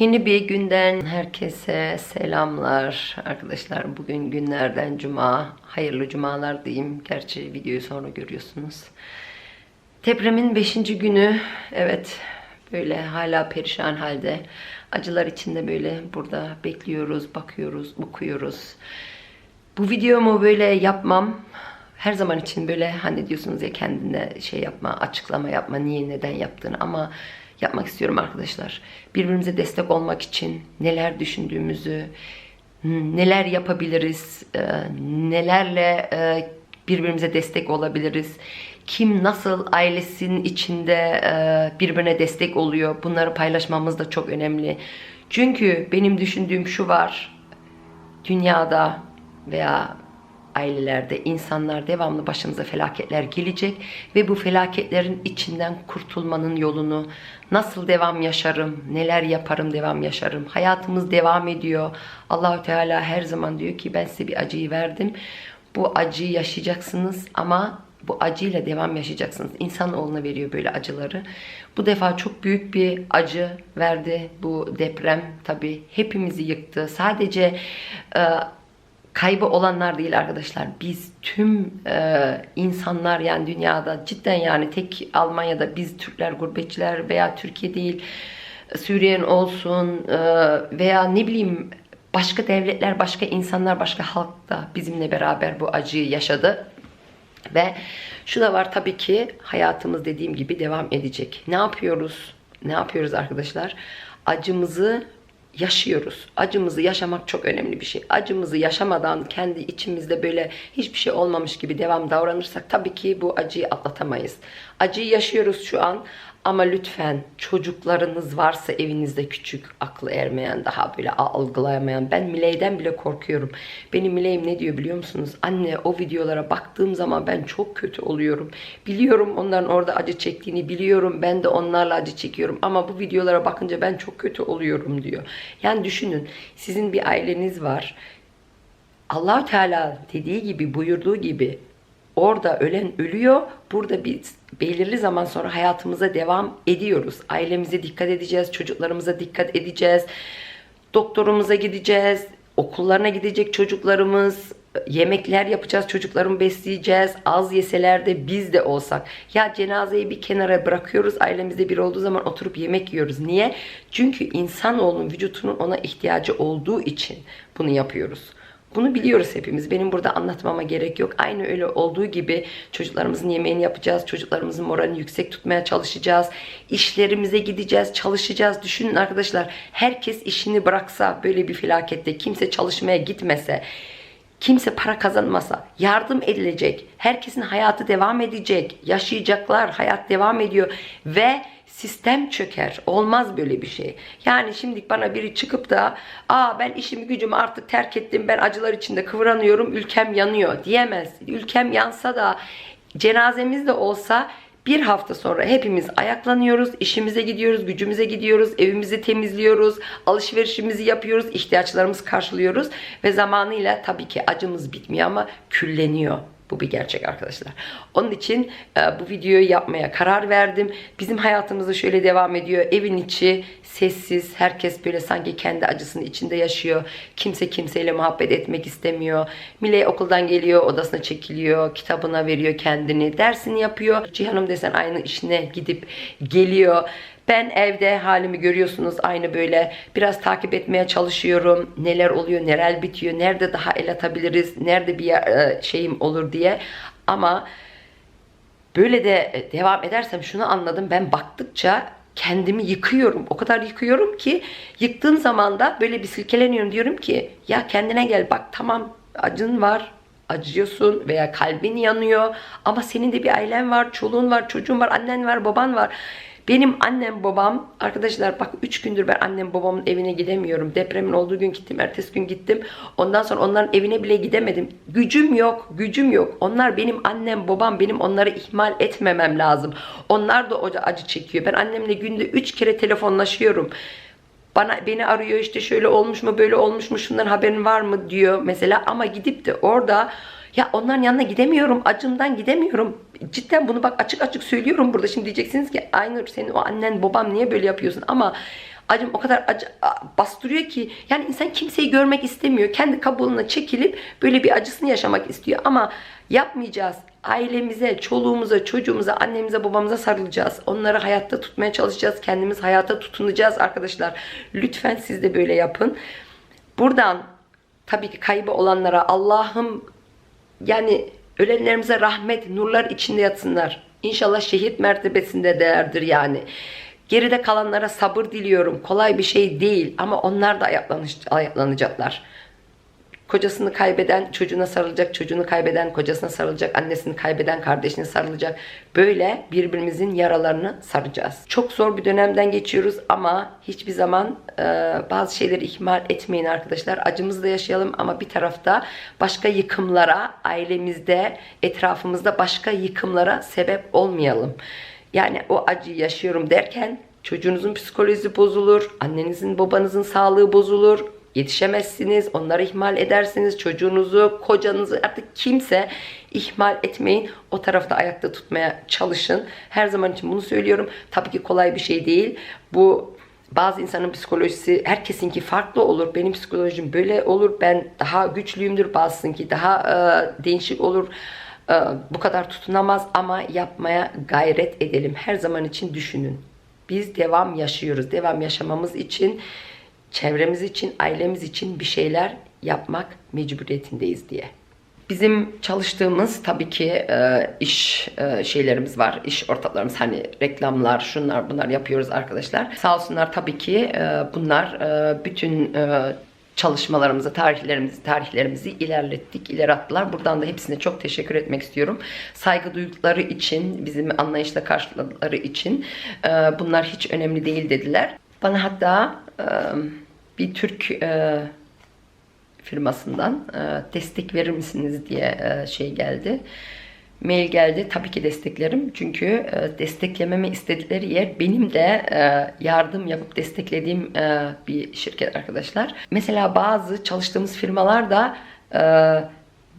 Yeni bir günden herkese selamlar. Arkadaşlar bugün günlerden cuma. Hayırlı cumalar diyeyim. Gerçi videoyu sonra görüyorsunuz. Depremin 5. günü. Evet böyle hala perişan halde. Acılar içinde böyle burada bekliyoruz, bakıyoruz, okuyoruz. Bu videomu böyle yapmam her zaman için böyle hani diyorsunuz ya kendine şey yapma, açıklama yapma, niye neden yaptığını ama yapmak istiyorum arkadaşlar. Birbirimize destek olmak için neler düşündüğümüzü, neler yapabiliriz, e, nelerle e, birbirimize destek olabiliriz. Kim nasıl ailesinin içinde e, birbirine destek oluyor bunları paylaşmamız da çok önemli. Çünkü benim düşündüğüm şu var. Dünyada veya ailelerde insanlar devamlı başımıza felaketler gelecek ve bu felaketlerin içinden kurtulmanın yolunu nasıl devam yaşarım, neler yaparım devam yaşarım. Hayatımız devam ediyor. Allahü Teala her zaman diyor ki ben size bir acıyı verdim. Bu acıyı yaşayacaksınız ama bu acıyla devam yaşayacaksınız. İnsanoğluna veriyor böyle acıları. Bu defa çok büyük bir acı verdi bu deprem. Tabii hepimizi yıktı. Sadece e, kaybı olanlar değil arkadaşlar. Biz tüm e, insanlar yani dünyada cidden yani tek Almanya'da biz Türkler, gurbetçiler veya Türkiye değil Suriyen olsun e, veya ne bileyim başka devletler, başka insanlar, başka halk da bizimle beraber bu acıyı yaşadı. Ve şu da var tabii ki hayatımız dediğim gibi devam edecek. Ne yapıyoruz? Ne yapıyoruz arkadaşlar? Acımızı yaşıyoruz. Acımızı yaşamak çok önemli bir şey. Acımızı yaşamadan kendi içimizde böyle hiçbir şey olmamış gibi devam davranırsak tabii ki bu acıyı atlatamayız. Acıyı yaşıyoruz şu an ama lütfen çocuklarınız varsa evinizde küçük, aklı ermeyen, daha böyle algılayamayan. Ben Miley'den bile korkuyorum. Benim Miley'im ne diyor biliyor musunuz? Anne o videolara baktığım zaman ben çok kötü oluyorum. Biliyorum onların orada acı çektiğini biliyorum. Ben de onlarla acı çekiyorum. Ama bu videolara bakınca ben çok kötü oluyorum diyor. Yani düşünün sizin bir aileniz var. allah Teala dediği gibi buyurduğu gibi Orada ölen ölüyor. Burada biz belirli zaman sonra hayatımıza devam ediyoruz. Ailemize dikkat edeceğiz, çocuklarımıza dikkat edeceğiz. Doktorumuza gideceğiz, okullarına gidecek çocuklarımız, yemekler yapacağız, çocuklarımı besleyeceğiz. Az yeseler de biz de olsak. Ya cenazeyi bir kenara bırakıyoruz. Ailemizde bir olduğu zaman oturup yemek yiyoruz. Niye? Çünkü insanoğlunun vücutunun ona ihtiyacı olduğu için bunu yapıyoruz. Bunu biliyoruz hepimiz. Benim burada anlatmama gerek yok. Aynı öyle olduğu gibi çocuklarımızın yemeğini yapacağız. Çocuklarımızın moralini yüksek tutmaya çalışacağız. İşlerimize gideceğiz, çalışacağız. Düşünün arkadaşlar herkes işini bıraksa böyle bir felakette kimse çalışmaya gitmese kimse para kazanmasa, yardım edilecek, herkesin hayatı devam edecek, yaşayacaklar, hayat devam ediyor ve sistem çöker. Olmaz böyle bir şey. Yani şimdi bana biri çıkıp da aa ben işimi gücümü artık terk ettim ben acılar içinde kıvranıyorum ülkem yanıyor diyemez. Ülkem yansa da cenazemiz de olsa bir hafta sonra hepimiz ayaklanıyoruz, işimize gidiyoruz, gücümüze gidiyoruz, evimizi temizliyoruz, alışverişimizi yapıyoruz, ihtiyaçlarımızı karşılıyoruz ve zamanıyla tabii ki acımız bitmiyor ama külleniyor. Bu bir gerçek arkadaşlar. Onun için e, bu videoyu yapmaya karar verdim. Bizim hayatımızda şöyle devam ediyor. Evin içi sessiz. Herkes böyle sanki kendi acısının içinde yaşıyor. Kimse kimseyle muhabbet etmek istemiyor. Mile okuldan geliyor, odasına çekiliyor, kitabına veriyor kendini, dersini yapıyor. Cihanım desen aynı işine gidip geliyor. Ben evde halimi görüyorsunuz aynı böyle biraz takip etmeye çalışıyorum. Neler oluyor, neler bitiyor, nerede daha el atabiliriz, nerede bir e, şeyim olur diye. Ama böyle de devam edersem şunu anladım. Ben baktıkça kendimi yıkıyorum. O kadar yıkıyorum ki yıktığım zaman da böyle bir silkeleniyorum. Diyorum ki ya kendine gel bak tamam acın var acıyorsun veya kalbin yanıyor ama senin de bir ailen var, çoluğun var, çocuğun var, annen var, baban var. Benim annem babam arkadaşlar bak 3 gündür ben annem babamın evine gidemiyorum. Depremin olduğu gün gittim. Ertesi gün gittim. Ondan sonra onların evine bile gidemedim. Gücüm yok. Gücüm yok. Onlar benim annem babam. Benim onları ihmal etmemem lazım. Onlar da o acı çekiyor. Ben annemle günde 3 kere telefonlaşıyorum bana beni arıyor işte şöyle olmuş mu böyle olmuş mu şundan haberin var mı diyor mesela ama gidip de orada ya onların yanına gidemiyorum. Acımdan gidemiyorum. Cidden bunu bak açık açık söylüyorum burada. Şimdi diyeceksiniz ki Aynur senin o annen babam niye böyle yapıyorsun? Ama acım o kadar acı bastırıyor ki yani insan kimseyi görmek istemiyor. Kendi kabuğuna çekilip böyle bir acısını yaşamak istiyor ama yapmayacağız. Ailemize, çoluğumuza, çocuğumuza, annemize, babamıza sarılacağız. Onları hayatta tutmaya çalışacağız. Kendimiz hayata tutunacağız arkadaşlar. Lütfen siz de böyle yapın. Buradan tabii ki kaybı olanlara Allah'ım yani ölenlerimize rahmet, nurlar içinde yatsınlar. İnşallah şehit mertebesinde değerdir yani. Geride kalanlara sabır diliyorum. Kolay bir şey değil ama onlar da ayaklanacaklar. Kocasını kaybeden çocuğuna sarılacak, çocuğunu kaybeden kocasına sarılacak, annesini kaybeden kardeşine sarılacak. Böyle birbirimizin yaralarını saracağız. Çok zor bir dönemden geçiyoruz ama hiçbir zaman e, bazı şeyleri ihmal etmeyin arkadaşlar. Acımızı da yaşayalım ama bir tarafta başka yıkımlara, ailemizde, etrafımızda başka yıkımlara sebep olmayalım. Yani o acıyı yaşıyorum derken çocuğunuzun psikolojisi bozulur, annenizin babanızın sağlığı bozulur, yetişemezsiniz, onları ihmal edersiniz, çocuğunuzu, kocanızı artık kimse ihmal etmeyin. O tarafta ayakta tutmaya çalışın. Her zaman için bunu söylüyorum. Tabii ki kolay bir şey değil. Bu bazı insanın psikolojisi herkesinki farklı olur. Benim psikolojim böyle olur. Ben daha güçlüyümdür. Bazısınki daha e, değişik olur. E, bu kadar tutunamaz ama yapmaya gayret edelim. Her zaman için düşünün. Biz devam yaşıyoruz. Devam yaşamamız için çevremiz için, ailemiz için bir şeyler yapmak mecburiyetindeyiz diye. Bizim çalıştığımız tabii ki e, iş e, şeylerimiz var. iş ortaklarımız hani reklamlar, şunlar bunlar yapıyoruz arkadaşlar. Sağ olsunlar tabii ki e, bunlar e, bütün e, çalışmalarımızı, tarihlerimizi, tarihlerimizi ilerlettik, ileri attılar. Buradan da hepsine çok teşekkür etmek istiyorum. Saygı duydukları için, bizim anlayışla karşıladıkları için e, bunlar hiç önemli değil dediler. Bana hatta bir Türk firmasından destek verir misiniz diye şey geldi. Mail geldi. Tabii ki desteklerim. Çünkü e, desteklememi istedikleri yer benim de yardım yapıp desteklediğim bir şirket arkadaşlar. Mesela bazı çalıştığımız firmalar da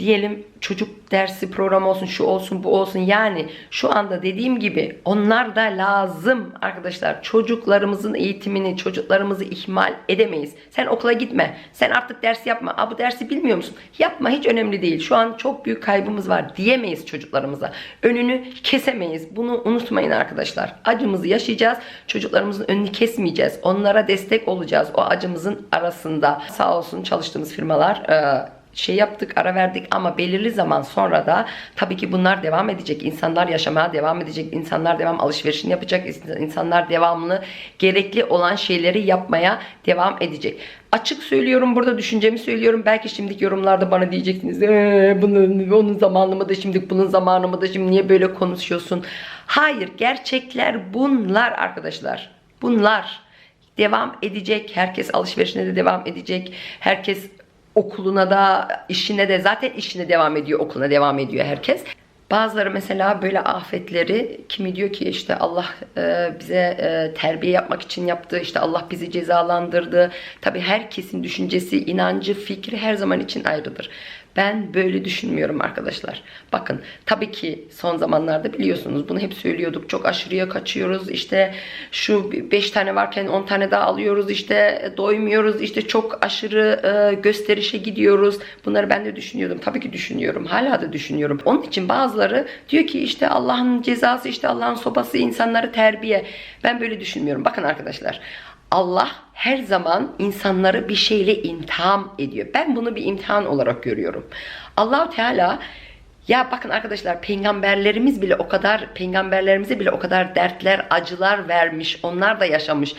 diyelim çocuk dersi programı olsun, şu olsun, bu olsun. Yani şu anda dediğim gibi onlar da lazım arkadaşlar. Çocuklarımızın eğitimini, çocuklarımızı ihmal edemeyiz. Sen okula gitme. Sen artık ders yapma. Aa, bu dersi bilmiyor musun? Yapma hiç önemli değil. Şu an çok büyük kaybımız var diyemeyiz çocuklarımıza. Önünü kesemeyiz. Bunu unutmayın arkadaşlar. Acımızı yaşayacağız. Çocuklarımızın önünü kesmeyeceğiz. Onlara destek olacağız. O acımızın arasında. Sağ olsun çalıştığımız firmalar şey yaptık, ara verdik ama belirli zaman sonra da tabii ki bunlar devam edecek. İnsanlar yaşamaya devam edecek. İnsanlar devam alışverişini yapacak. İnsanlar devamlı gerekli olan şeyleri yapmaya devam edecek. Açık söylüyorum burada düşüncemi söylüyorum. Belki şimdiki yorumlarda bana diyeceksiniz. Ee, bunun, onun zamanı mı da şimdi bunun zamanı mı da şimdi niye böyle konuşuyorsun? Hayır gerçekler bunlar arkadaşlar. Bunlar devam edecek. Herkes alışverişine de devam edecek. Herkes okuluna da işine de zaten işine devam ediyor okuluna devam ediyor herkes. Bazıları mesela böyle afetleri kimi diyor ki işte Allah e, bize e, terbiye yapmak için yaptı işte Allah bizi cezalandırdı. Tabi herkesin düşüncesi, inancı, fikri her zaman için ayrıdır. Ben böyle düşünmüyorum arkadaşlar. Bakın tabii ki son zamanlarda biliyorsunuz bunu hep söylüyorduk. Çok aşırıya kaçıyoruz. İşte şu 5 tane varken 10 tane daha alıyoruz. İşte doymuyoruz. İşte çok aşırı e, gösterişe gidiyoruz. Bunları ben de düşünüyordum. Tabii ki düşünüyorum. Hala da düşünüyorum. Onun için bazıları diyor ki işte Allah'ın cezası işte Allah'ın sopası insanları terbiye. Ben böyle düşünmüyorum. Bakın arkadaşlar. Allah her zaman insanları bir şeyle imtihan ediyor. Ben bunu bir imtihan olarak görüyorum. Allahu Teala ya bakın arkadaşlar peygamberlerimiz bile o kadar peygamberlerimize bile o kadar dertler, acılar vermiş. Onlar da yaşamış.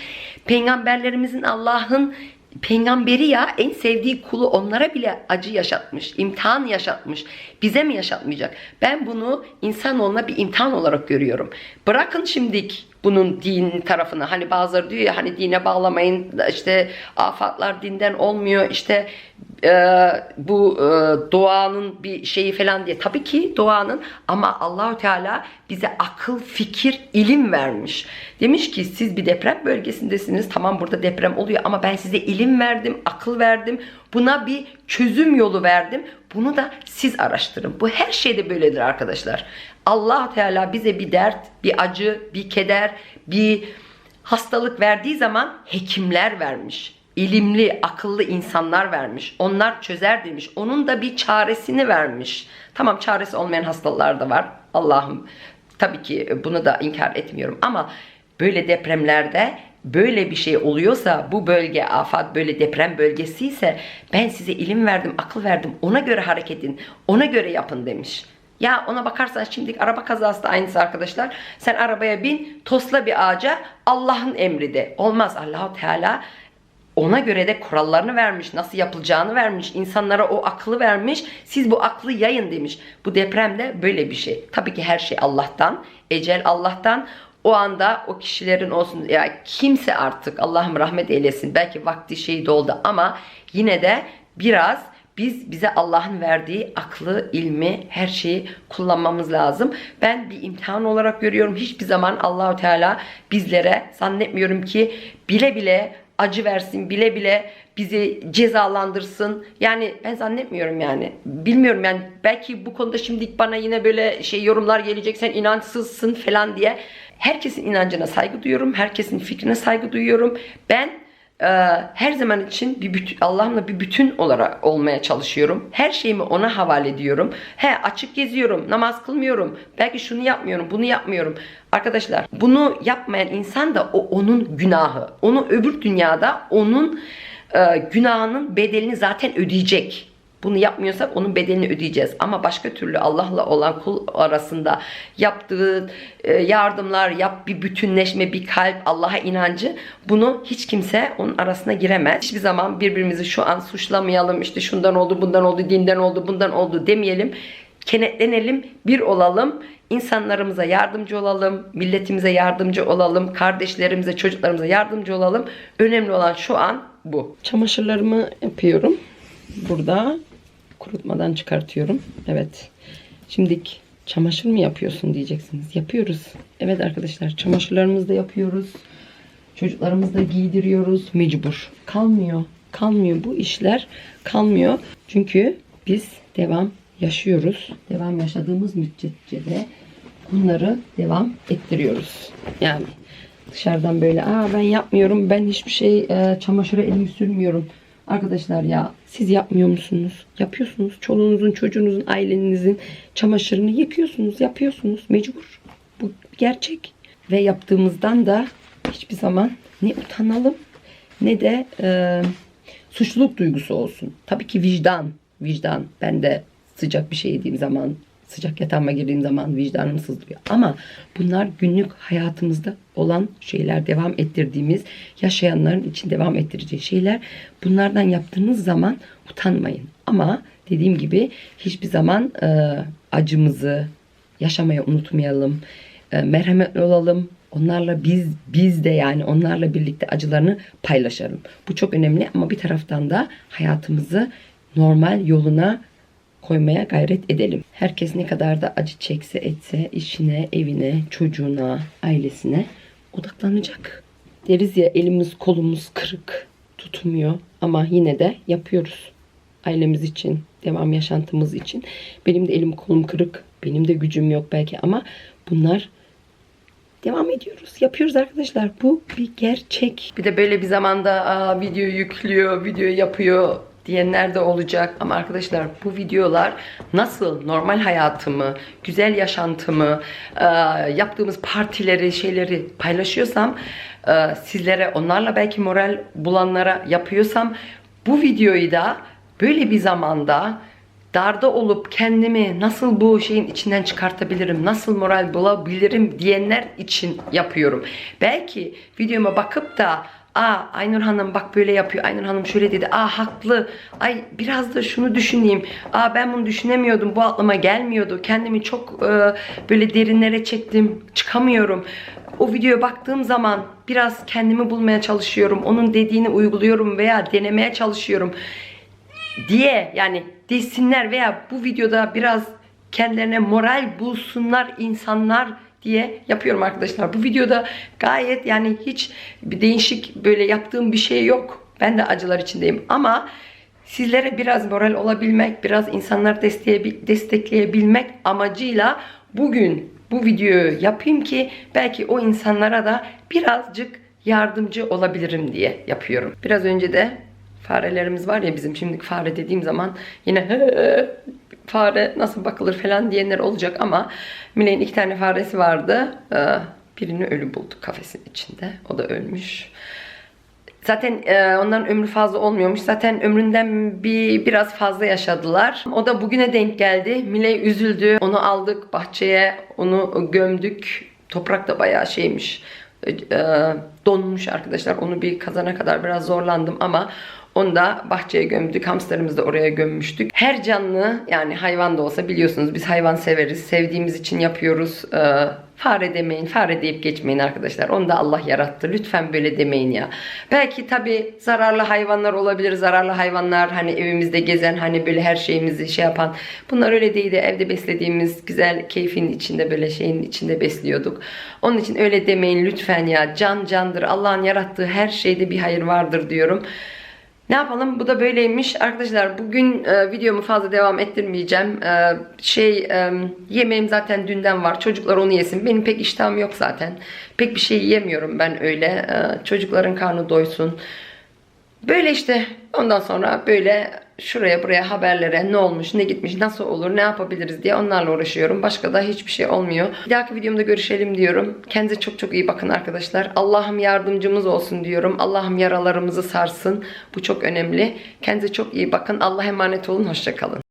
Peygamberlerimizin Allah'ın peygamberi ya en sevdiği kulu onlara bile acı yaşatmış, imtihan yaşatmış. Bize mi yaşatmayacak? Ben bunu insanoğluna bir imtihan olarak görüyorum. Bırakın şimdik bunun din tarafını. Hani bazıları diyor ya hani dine bağlamayın işte afatlar dinden olmuyor işte e, bu e, doğanın bir şeyi falan diye. Tabii ki doğanın ama Allahü Teala bize akıl, fikir, ilim vermiş. Demiş ki siz bir deprem bölgesindesiniz. Tamam burada deprem oluyor ama ben size ilim verdim, akıl verdim. Buna bir çözüm yolu verdim. Bunu da siz araştırın. Bu her şeyde böyledir arkadaşlar. Allah Teala bize bir dert, bir acı, bir keder, bir hastalık verdiği zaman hekimler vermiş. İlimli, akıllı insanlar vermiş. Onlar çözer demiş. Onun da bir çaresini vermiş. Tamam çaresi olmayan hastalıklar da var. Allah'ım tabii ki bunu da inkar etmiyorum ama böyle depremlerde böyle bir şey oluyorsa bu bölge afat böyle deprem bölgesi ise ben size ilim verdim, akıl verdim. Ona göre hareket edin. Ona göre yapın demiş. Ya ona bakarsan şimdi araba kazası da aynısı arkadaşlar. Sen arabaya bin, tosla bir ağaca Allah'ın emri de. Olmaz. Allahu Teala ona göre de kurallarını vermiş, nasıl yapılacağını vermiş, insanlara o aklı vermiş. Siz bu aklı yayın demiş. Bu depremde böyle bir şey. Tabii ki her şey Allah'tan, ecel Allah'tan. O anda o kişilerin olsun ya kimse artık Allah'ım rahmet eylesin. Belki vakti şey doldu ama yine de biraz biz bize Allah'ın verdiği aklı, ilmi, her şeyi kullanmamız lazım. Ben bir imtihan olarak görüyorum. Hiçbir zaman Allahu Teala bizlere zannetmiyorum ki bile bile acı versin, bile bile bizi cezalandırsın. Yani ben zannetmiyorum yani. Bilmiyorum yani belki bu konuda şimdi bana yine böyle şey yorumlar gelecek sen inançsızsın falan diye. Herkesin inancına saygı duyuyorum. Herkesin fikrine saygı duyuyorum. Ben e, her zaman için bir bütün, Allah'ımla bir bütün olarak olmaya çalışıyorum. Her şeyimi ona havale ediyorum. He açık geziyorum, namaz kılmıyorum. Belki şunu yapmıyorum, bunu yapmıyorum. Arkadaşlar bunu yapmayan insan da o onun günahı. Onu öbür dünyada onun e, günahının bedelini zaten ödeyecek. Bunu yapmıyorsak onun bedelini ödeyeceğiz. Ama başka türlü Allah'la olan kul arasında yaptığı e, yardımlar, yap bir bütünleşme, bir kalp, Allah'a inancı bunu hiç kimse onun arasına giremez. Hiçbir zaman birbirimizi şu an suçlamayalım. İşte şundan oldu, bundan oldu, dinden oldu, bundan oldu demeyelim. Kenetlenelim, bir olalım. insanlarımıza yardımcı olalım, milletimize yardımcı olalım, kardeşlerimize, çocuklarımıza yardımcı olalım. Önemli olan şu an bu. Çamaşırlarımı yapıyorum. Burada kurutmadan çıkartıyorum. Evet. Şimdi çamaşır mı yapıyorsun diyeceksiniz. Yapıyoruz. Evet arkadaşlar çamaşırlarımızı da yapıyoruz. Çocuklarımızı da giydiriyoruz. Mecbur. Kalmıyor. Kalmıyor. Bu işler kalmıyor. Çünkü biz devam yaşıyoruz. Devam yaşadığımız müddetçe de bunları devam ettiriyoruz. Yani dışarıdan böyle aa ben yapmıyorum ben hiçbir şey e, çamaşıra elimi sürmüyorum. Arkadaşlar ya siz yapmıyor musunuz? Yapıyorsunuz. Çoluğunuzun, çocuğunuzun, ailenizin çamaşırını yıkıyorsunuz, yapıyorsunuz. Mecbur. Bu gerçek. Ve yaptığımızdan da hiçbir zaman ne utanalım ne de e, suçluluk duygusu olsun. Tabii ki vicdan. Vicdan. Ben de sıcak bir şey yediğim zaman sıcak yatağıma girdiğim zaman vicdanım sızlıyor. Ama bunlar günlük hayatımızda olan şeyler, devam ettirdiğimiz, yaşayanların için devam ettireceği şeyler. Bunlardan yaptığınız zaman utanmayın. Ama dediğim gibi hiçbir zaman e, acımızı yaşamayı unutmayalım. E, merhametli olalım. Onlarla biz biz de yani onlarla birlikte acılarını paylaşalım. Bu çok önemli ama bir taraftan da hayatımızı normal yoluna koymaya gayret edelim. Herkes ne kadar da acı çekse etse işine, evine, çocuğuna, ailesine odaklanacak. Deriz ya elimiz kolumuz kırık tutmuyor ama yine de yapıyoruz. Ailemiz için, devam yaşantımız için. Benim de elim kolum kırık, benim de gücüm yok belki ama bunlar devam ediyoruz. Yapıyoruz arkadaşlar. Bu bir gerçek. Bir de böyle bir zamanda aa, video yüklüyor, video yapıyor diyenler de olacak ama arkadaşlar bu videolar nasıl normal hayatımı, güzel yaşantımı, e, yaptığımız partileri, şeyleri paylaşıyorsam e, sizlere onlarla belki moral bulanlara yapıyorsam bu videoyu da böyle bir zamanda darda olup kendimi nasıl bu şeyin içinden çıkartabilirim, nasıl moral bulabilirim diyenler için yapıyorum. Belki videoma bakıp da Aa Aynur Hanım bak böyle yapıyor. Aynur Hanım şöyle dedi. Aa haklı. Ay biraz da şunu düşüneyim. Aa ben bunu düşünemiyordum. Bu aklıma gelmiyordu. Kendimi çok e, böyle derinlere çektim. Çıkamıyorum. O videoya baktığım zaman biraz kendimi bulmaya çalışıyorum. Onun dediğini uyguluyorum veya denemeye çalışıyorum diye yani desinler veya bu videoda biraz kendilerine moral bulsunlar insanlar diye yapıyorum arkadaşlar. Bu videoda gayet yani hiç bir değişik böyle yaptığım bir şey yok. Ben de acılar içindeyim ama sizlere biraz moral olabilmek, biraz insanlar destekleyebilmek amacıyla bugün bu videoyu yapayım ki belki o insanlara da birazcık yardımcı olabilirim diye yapıyorum. Biraz önce de farelerimiz var ya bizim şimdilik fare dediğim zaman yine fare nasıl bakılır falan diyenler olacak ama Mile'nin iki tane faresi vardı. Ee, Birini ölü bulduk kafesin içinde. O da ölmüş. Zaten e, onların ömrü fazla olmuyormuş. Zaten ömründen bir biraz fazla yaşadılar. O da bugüne denk geldi. Mile üzüldü. Onu aldık bahçeye. Onu gömdük. Toprak da bayağı şeymiş. E, donmuş arkadaşlar. Onu bir kazana kadar biraz zorlandım ama onu da bahçeye gömdük. Hamsterımızı da oraya gömmüştük. Her canlı yani hayvan da olsa biliyorsunuz biz hayvan severiz. Sevdiğimiz için yapıyoruz. Ee, fare demeyin. Fare deyip geçmeyin arkadaşlar. Onu da Allah yarattı. Lütfen böyle demeyin ya. Belki tabi zararlı hayvanlar olabilir. Zararlı hayvanlar hani evimizde gezen hani böyle her şeyimizi şey yapan. Bunlar öyle değil de evde beslediğimiz güzel keyfin içinde böyle şeyin içinde besliyorduk. Onun için öyle demeyin lütfen ya. Can candır. Allah'ın yarattığı her şeyde bir hayır vardır diyorum. Ne yapalım? Bu da böyleymiş. Arkadaşlar bugün e, videomu fazla devam ettirmeyeceğim. E, şey e, yemeğim zaten dünden var. Çocuklar onu yesin. Benim pek iştahım yok zaten. Pek bir şey yiyemiyorum ben öyle. E, çocukların karnı doysun. Böyle işte ondan sonra böyle şuraya buraya haberlere ne olmuş, ne gitmiş, nasıl olur, ne yapabiliriz diye onlarla uğraşıyorum. Başka da hiçbir şey olmuyor. Bir dahaki videomda görüşelim diyorum. Kendinize çok çok iyi bakın arkadaşlar. Allah'ım yardımcımız olsun diyorum. Allah'ım yaralarımızı sarsın. Bu çok önemli. Kendinize çok iyi bakın. Allah'a emanet olun. Hoşçakalın.